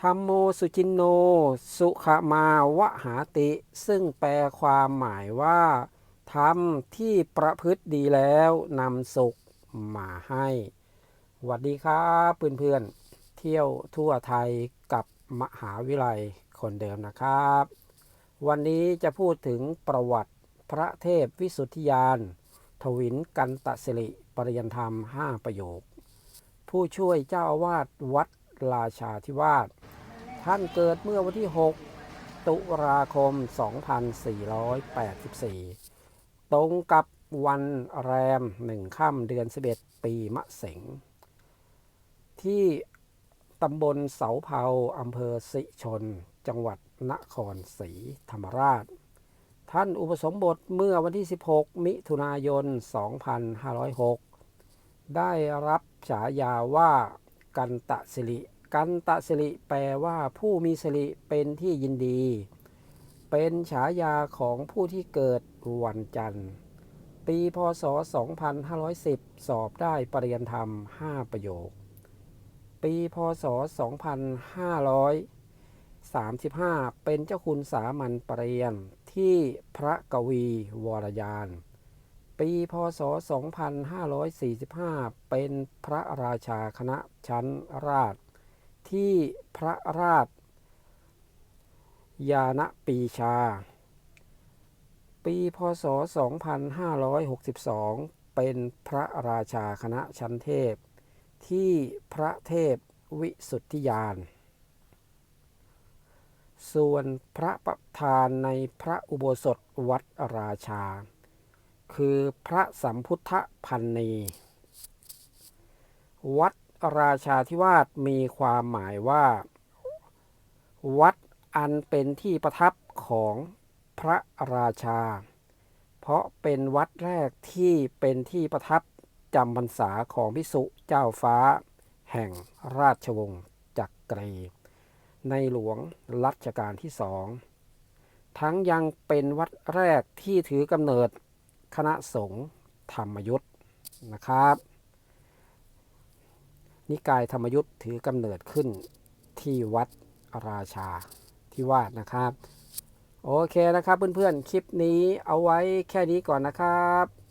ธรรมโมสุจินโน สุขมาวหาติ ซึ่งแปลความหมายว่าธรรมที่ประพฤติดีแล้วนำสุขมาให้สวัสดีครับเพื่อนๆเที่ยวทั่วไทยกับมหาวิทยาลัยคนเดิมนะครับ วันนี้จะพูดถึงประวัติพระเทพวิสุทธิยานทวินกันตสิริปริยันธรรม 5 ประโยค ผู้ช่วยเจ้าอาวาสวัด ราชาธิวาส ท่านเกิดเมื่อวันที่ 6 ตุลาคม 2484 ตรงกับวันแรมหนึ่งค่ำเดือน 11 ปีมะเสงที่ตำบลเสาเผาอำเภอสิชน จังหวัดนครศรีธรรมราช ท่านอุปสมบทเมื่อวันที่ 16 มิถุนายน 2506 ได้รับฉายาว่ากันตะสิริ กันตะสิริแปลว่าผู้มีสิริเป็นที่ยินดี เป็นฉายาของผู้ที่เกิดวันจันทร์ ปีพศ 2510 สอบได้ปริญญาธรรม 5 ประโยค ปีพศ 2535 เป็นเจ้าคุณสามัญปรริญญาที่พระกวีวรยาน ปีพศ 2545 เป็นพระราชาคณะชั้นราช ที่พระราชยานปีชา ปีพศ 2562 เป็นพระราชาคณะชั้นเทพ ที่พระเทพวิสุทธิยาน ส่วนพระประธานในพระอุโบสถวัดราชา คือพระสัมพุทธพันนี วัด ราชาธิวาสมีความหมายว่า วัดอันเป็นที่ประทับของพระราชา เพราะเป็นวัดแรกที่เป็นที่ประทับจำพรรษาของพิสุเจ้าฟ้า แห่งราชวงศ์จักรี ในหลวงรัชกาลที่สองทั้งยังเป็นวัดแรกที่ถือกำเนิดคณะสงฆ์ธรรมยุทธ์นะครับ นิกายธรรมยุทธ์ถือกำเนิดขึ้นที่วัดราชาที่วาดนะครับ โอเคนะครับเพื่อนๆ คลิปนี้เอาไว้แค่นี้ก่อนนะครับ